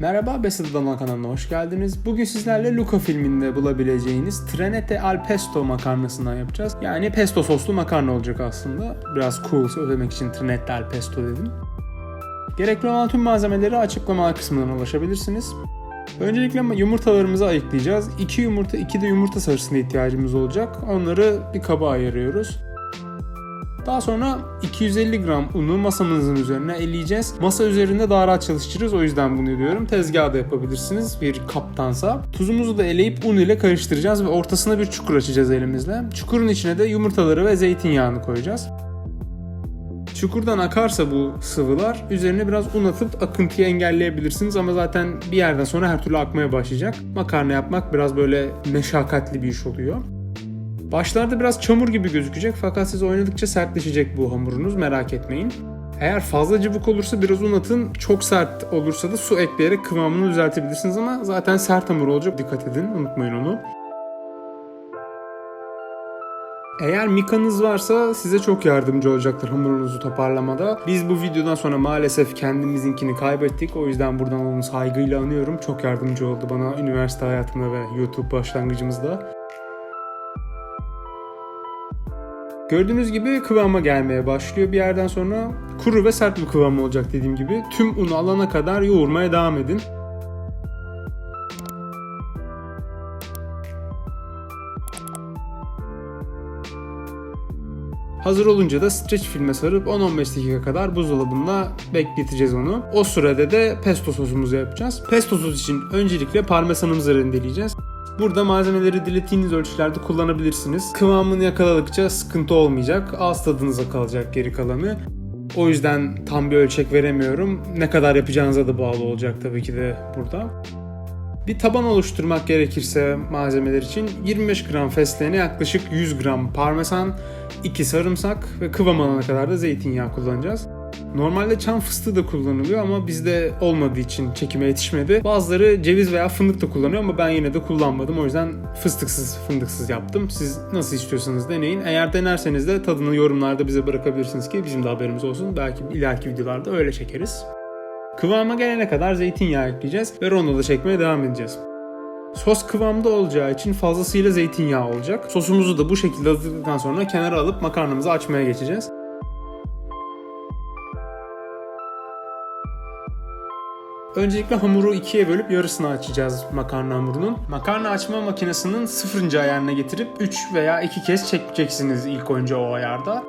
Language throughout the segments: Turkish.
Merhaba Besit Adana kanalına hoş geldiniz. Bugün sizlerle Luca filminde bulabileceğiniz Trenette al pesto makarnasından yapacağız. Yani pesto soslu makarna olacak aslında. Biraz cool söylemek için Trenette al pesto dedim. Gerekli olan tüm malzemeleri açıklama kısmından ulaşabilirsiniz. Öncelikle yumurtalarımızı ayıklayacağız. 2 yumurta, 2 de yumurta sarısına ihtiyacımız olacak. Onları bir kaba ayırıyoruz. Daha sonra 250 gram unu masamızın üzerine eleyeceğiz. Masa üzerinde daha rahat çalıştırırız o yüzden bunu diyorum. Tezgahda yapabilirsiniz bir kaptansa. Tuzumuzu da eleyip un ile karıştıracağız ve ortasına bir çukur açacağız elimizle. Çukurun içine de yumurtaları ve zeytinyağını koyacağız. Çukurdan akarsa bu sıvılar üzerine biraz un atıp akıntıyı engelleyebilirsiniz ama zaten bir yerden sonra her türlü akmaya başlayacak. Makarna yapmak biraz böyle meşakkatli bir iş oluyor. Başlarda biraz çamur gibi gözükecek fakat siz oynadıkça sertleşecek bu hamurunuz merak etmeyin. Eğer fazla cıvık olursa biraz un atın, çok sert olursa da su ekleyerek kıvamını düzeltebilirsiniz ama zaten sert hamur olacak dikkat edin unutmayın onu. Eğer mikanız varsa size çok yardımcı olacaktır hamurunuzu toparlamada. Biz bu videodan sonra maalesef kendimizinkini kaybettik. O yüzden buradan onu saygıyla anıyorum. Çok yardımcı oldu bana üniversite hayatımda ve YouTube başlangıcımızda. Gördüğünüz gibi kıvama gelmeye başlıyor bir yerden sonra. Kuru ve sert bir kıvam olacak dediğim gibi. Tüm unu alana kadar yoğurmaya devam edin. Hazır olunca da streç filme sarıp 10-15 dakika kadar buzdolabında bekleteceğiz onu. O sürede de pesto sosumuzu yapacağız. Pesto sos için öncelikle parmesanımızı rendeleyeceğiz. Burada malzemeleri dilediğiniz ölçülerde kullanabilirsiniz. Kıvamını yakaladıkça sıkıntı olmayacak. Ağız tadınıza kalacak geri kalanı. O yüzden tam bir ölçek veremiyorum. Ne kadar yapacağınıza da bağlı olacak tabii ki de burada. Bir taban oluşturmak gerekirse malzemeler için 25 gram fesleğene yaklaşık 100 gram parmesan, 2 sarımsak ve kıvam alana kadar da zeytinyağı kullanacağız. Normalde çam fıstığı da kullanılıyor ama bizde olmadığı için çekime yetişmedi. Bazıları ceviz veya fındık da kullanıyor ama ben yine de kullanmadım. O yüzden fıstıksız fındıksız yaptım. Siz nasıl istiyorsanız deneyin. Eğer denerseniz de tadını yorumlarda bize bırakabilirsiniz ki bizim de haberimiz olsun. Belki ileriki videolarda öyle çekeriz. Kıvama gelene kadar zeytinyağı ekleyeceğiz ve rondoda çekmeye devam edeceğiz. Sos kıvamda olacağı için fazlasıyla zeytinyağı olacak. Sosumuzu da bu şekilde hazırladıktan sonra kenara alıp makarnamızı açmaya geçeceğiz. Öncelikle hamuru ikiye bölüp yarısını açacağız makarna hamurunun. Makarna açma makinesinin sıfırıncı ayarına getirip 3 veya 2 kez çekeceksiniz ilk önce o ayarda.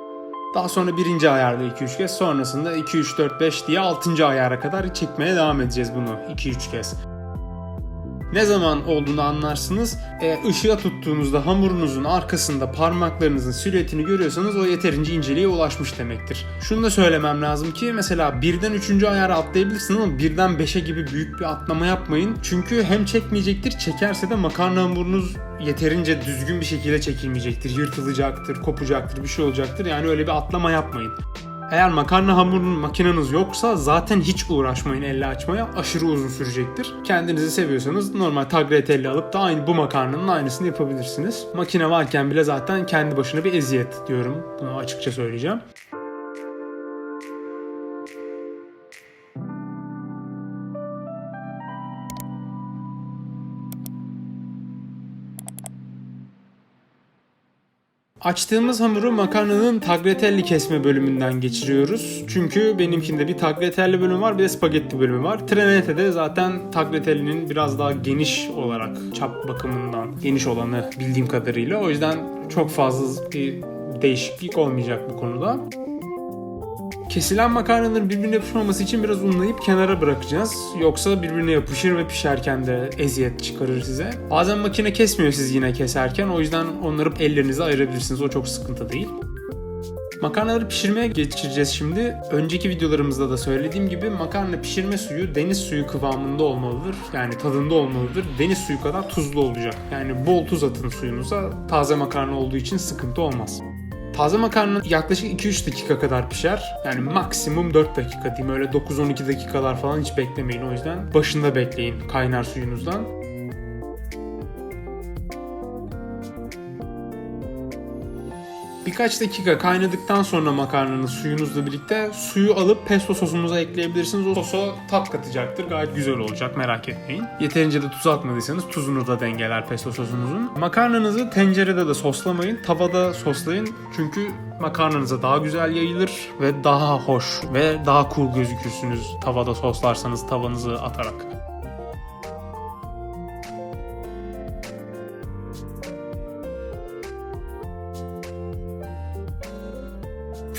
Daha sonra birinci ayarda 2-3 kez sonrasında 2-3-4-5 diye 6. ayara kadar çekmeye devam edeceğiz bunu 2-3 kez. Ne zaman olduğunu anlarsınız. E, ışığa tuttuğunuzda hamurunuzun arkasında parmaklarınızın silüetini görüyorsanız o yeterince inceliğe ulaşmış demektir. Şunu da söylemem lazım ki mesela birden 3. ayara atlayabilirsiniz ama birden 5'e gibi büyük bir atlama yapmayın. Çünkü hem çekmeyecektir çekerse de makarna hamurunuz yeterince düzgün bir şekilde çekilmeyecektir. Yırtılacaktır, kopacaktır, bir şey olacaktır. Yani öyle bir atlama yapmayın. Eğer makarna hamurunun makineniz yoksa zaten hiç uğraşmayın elle açmaya. Aşırı uzun sürecektir. Kendinizi seviyorsanız normal tagliatelle alıp da aynı bu makarnanın aynısını yapabilirsiniz. Makine varken bile zaten kendi başına bir eziyet diyorum. Bunu açıkça söyleyeceğim. Açtığımız hamuru makarnanın tagliatelle kesme bölümünden geçiriyoruz. Çünkü benimkinde bir tagliatelle bölümü var bir de spagetti bölümü var. Trenette'de zaten tagliatelle'nin biraz daha geniş olarak çap bakımından geniş olanı bildiğim kadarıyla. O yüzden çok fazla bir değişiklik olmayacak bu konuda. Kesilen makarnaların birbirine yapışmaması için biraz unlayıp kenara bırakacağız. Yoksa birbirine yapışır ve pişerken de eziyet çıkarır size. Bazen makine kesmiyor siz yine keserken. O yüzden onları ellerinize ayırabilirsiniz. O çok sıkıntı değil. Makarnaları pişirmeye geçireceğiz şimdi. Önceki videolarımızda da söylediğim gibi makarna pişirme suyu deniz suyu kıvamında olmalıdır. Yani tadında olmalıdır. Deniz suyu kadar tuzlu olacak. Yani bol tuz atın suyunuza. Taze makarna olduğu için sıkıntı olmaz. Taze makarna yaklaşık 2-3 dakika kadar pişer. Yani maksimum 4 dakika diyeyim. Öyle 9-12 dakikalar falan hiç beklemeyin o yüzden. Başında bekleyin kaynar suyunuzdan. Birkaç dakika kaynadıktan sonra makarnanın suyunuzla birlikte suyu alıp pesto sosumuza ekleyebilirsiniz. O sosa tat katacaktır. Gayet güzel olacak merak etmeyin. Yeterince de tuz atmadıysanız tuzunu da dengeler pesto sosunuzun. Makarnanızı tencerede de soslamayın. Tavada soslayın. Çünkü makarnanıza daha güzel yayılır ve daha hoş ve daha cool gözükürsünüz tavada soslarsanız tavanızı atarak.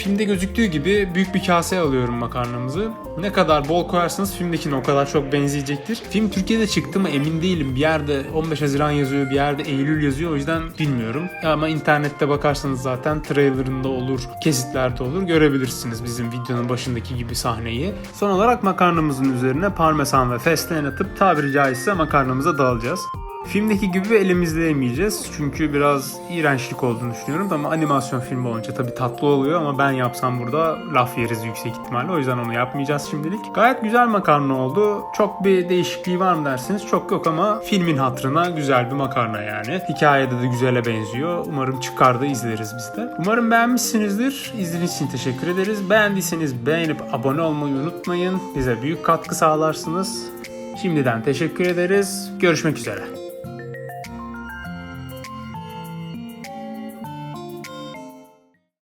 Filmde gözüktüğü gibi büyük bir kase alıyorum makarnamızı. Ne kadar bol koyarsanız filmdekine o kadar çok benzeyecektir. Film Türkiye'de çıktı mı emin değilim. Bir yerde 15 Haziran yazıyor, bir yerde Eylül yazıyor. O yüzden bilmiyorum. Ama internette bakarsanız zaten trailerında olur, kesitlerde olur. Görebilirsiniz bizim videonun başındaki gibi sahneyi. Son olarak makarnamızın üzerine parmesan ve fesleğen atıp tabiri caizse makarnamıza dağılacağız. Filmdeki gibi elimizle yemeyeceğiz. Çünkü biraz iğrençlik olduğunu düşünüyorum ama animasyon filmi olunca tabii tatlı oluyor ama ben yapsam burada laf yeriz yüksek ihtimalle. O yüzden onu yapmayacağız şimdilik. Gayet güzel makarna oldu. Çok bir değişikliği var mı dersiniz? Çok yok ama filmin hatırına güzel bir makarna yani. Hikayede de güzele benziyor. Umarım çıkar da izleriz biz de. Umarım beğenmişsinizdir. İzlediğiniz için teşekkür ederiz. Beğendiyseniz beğenip abone olmayı unutmayın. Bize büyük katkı sağlarsınız. Şimdiden teşekkür ederiz. Görüşmek üzere.